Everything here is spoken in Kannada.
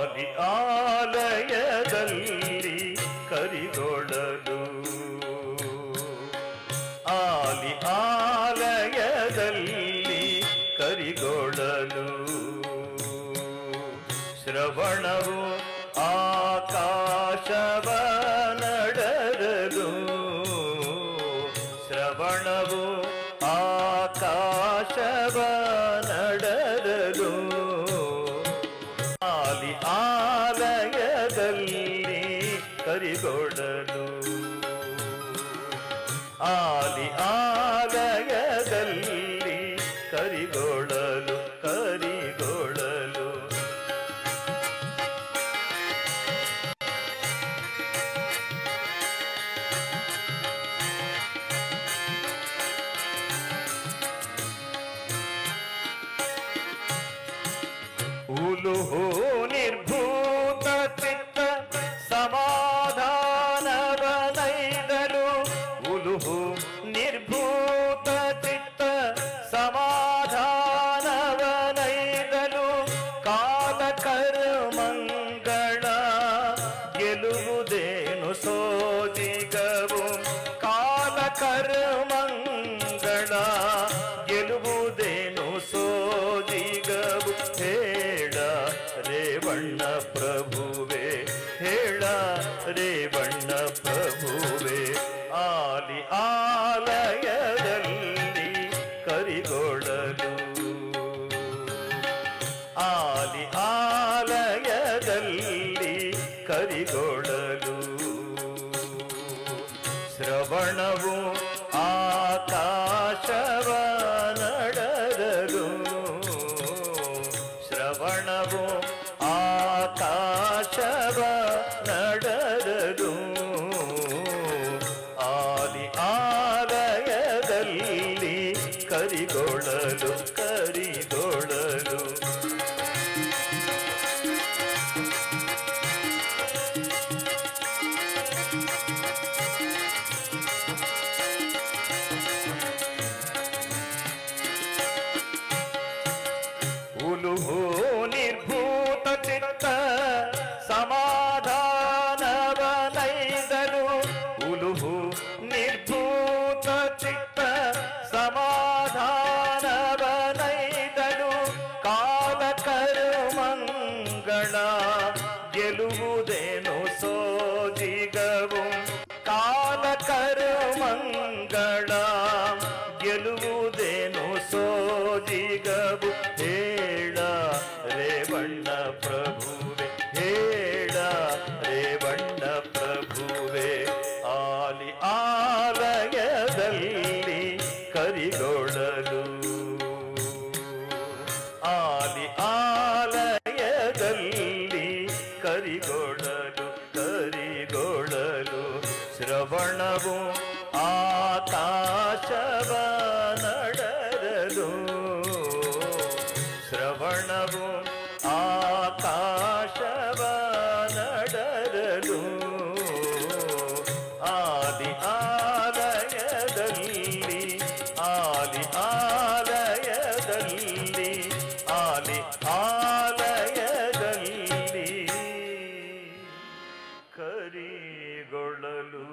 ಆಲಿ ಆಲಯದಲ್ಲಿ ಕರಿಗೊಳ್ಳಲು ಆಲಿ ಆಲಯದಲ್ಲಿ ಕರಿಗೊಳ್ಳಲು ಶ್ರವಣವು ಆಕಾಶವ ನಡೆರಲು ಶ್ರವಣವು ಆಲಿ ಆಲಯದಲ್ಲಿ ಕರಿಗೊಡಲು ಕರಿಗೊಡಲು ಉಲುಹು ನಿರ್ಭೂತ ಉಲುಹು ನಿರ್ಭೂತ ಚಿತ್ತ ಸಮಾಧಾನವನೈದಲು ಕಾಲ ಕರ್ಮಂಗಳ ಗೆಲುವುದೇನು ಸೋದಿಗವು. ಕಾಲ ಕರ್ಮಂಗಳ ಗೆಲುವುದೇನು ಸೋದಿಗವು. ಹೇಳ ರೇವಣ್ಣ ಪ್ರಭುವೆ ಆಲಿ ಆಲಯದಲ್ಲಿ ಕರಿಗೊಳಲು. ಶ್ರವಣವು ಆಕಾಶವ ನಡೆದರು. ಶ್ರವಣವು ಆಕಾಶವ ನಡೆದರು. ಆಲಿ ಆಲಯದಲ್ಲಿ ಕರಿಗೊಳ್ಳಲು ಉಲುಹು ನಿರ್ಭೂತ ಶ್ರವಣವು ಆಕಾಶವ ನಡರದು ಶ್ರವಣವು ಆಕಾಶವ ನಡರದು ಆದಿ ಆಲಯದಲ್ಲಿ ಆಲಿ ಆಲಯದಲ್ಲಿ ಆದಿ ಆ ಗಾಳಿಗೊಳಲು